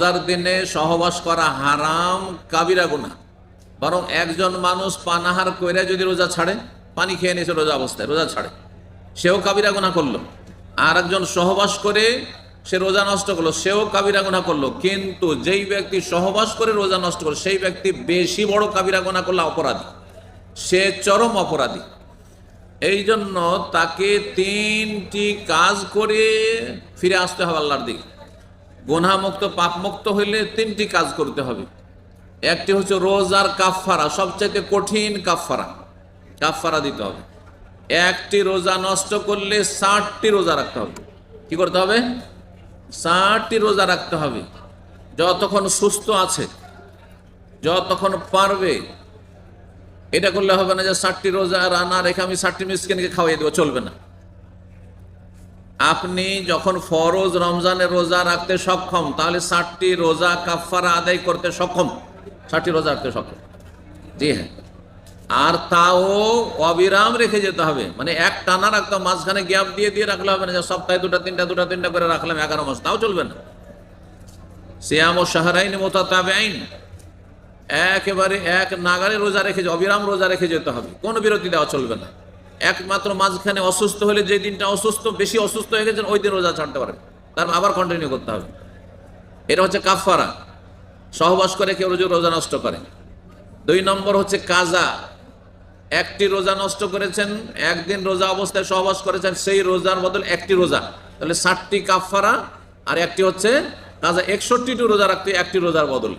রোজার দিনে সহবাস করা হারাম কাবিরা গুনা বরং একজন মানুষ পানাহার কইরা যদি রোজা ছাড়ে, পানি খেয়ে নিয়েছে রোজা অবস্থায়, রোজা ছাড়ে। সেও কাবিরা গুনা করল। আর একজন সহবাস করে সে রোজা নষ্ট করল, সেও কাবিরা গুনা করল। কিন্তু যেই ব্যক্তি সহবাস করে রোজা নষ্ট করল সেই ব্যক্তি বেশি বড় কাবিরা গুনা করল অপরাধী। সে চরম অপরাধী। এই জন্য তাকে তিনটি কাজ করে ফিরে আসতে হবে আল্লাহর দিকে। গুনামুক্ত পাপমুক্ত হইলে তিনটি কাজ করতে হবে। একটি হচ্ছে রোজার কাফফারা, সবচাইতে কঠিন কাফফারা। কাফফারা দিতে হবে। একটি রোজা নষ্ট করলে ষাটটি রোজা রাখতে হবে। কি করতে হবে? ষাটটি রোজা রাখতে হবে। যতক্ষণ সুস্থ আছে, যতক্ষণ পারবে, এটা করলে হবে না যে ষাটটি রোজা রান্না রেখে আমি ষাটটি মিসকিনকে খাওয়াই দেবো, চলবে না। আপনি যখন ফরজ রমজানের রোজা রাখতে সক্ষম, তাহলে ষাটটি রোজা কাফারা আদায় করতে সক্ষম। ষাটটি রোজা রাখতে সক্ষম। জি হ্যাঁ। আর তাও অবিরাম রেখে যেতে হবে। মানে এক টানা রাখতে মাঝখানে গ্যাপ দিয়ে দিয়ে রাখলে হবে না, যে সপ্তাহে দুটা, তিনটা দুটা, তিনটা করে রাখলাম, এগারো মাস। তাও চলবে না। সিয়াম ও শাহরাইন মোতাবে আইন একেবারে এক নাগারে রোজা রেখে অবিরাম রোজা রেখে যেতে হবে। কোনো বিরতি দেওয়া চলবে না। একমাত্র মাঝখানে অসুস্থ হলে যে দিনটা অসুস্থ, বেশি অসুস্থ হয়ে গেছেন, ওই দিন রোজা ছাড়তে পারেন। কারণ আবার কন্টিনিউ করতে হবে। এটা হচ্ছে কাফারা সহবাস করে কেউ রোজা রোজা নষ্ট করে। দুই নম্বর হচ্ছে কাজা। একটি রোজা নষ্ট করেছেন, একদিন রোজা অবস্থায় সহবাস করেছেন, সেই রোজার বদল একটি রোজা। তাহলে ষাটটি কাফারা আর একটি হচ্ছে কাজা। একষট্টিটি রোজা রাখতে একটি রোজার বদল।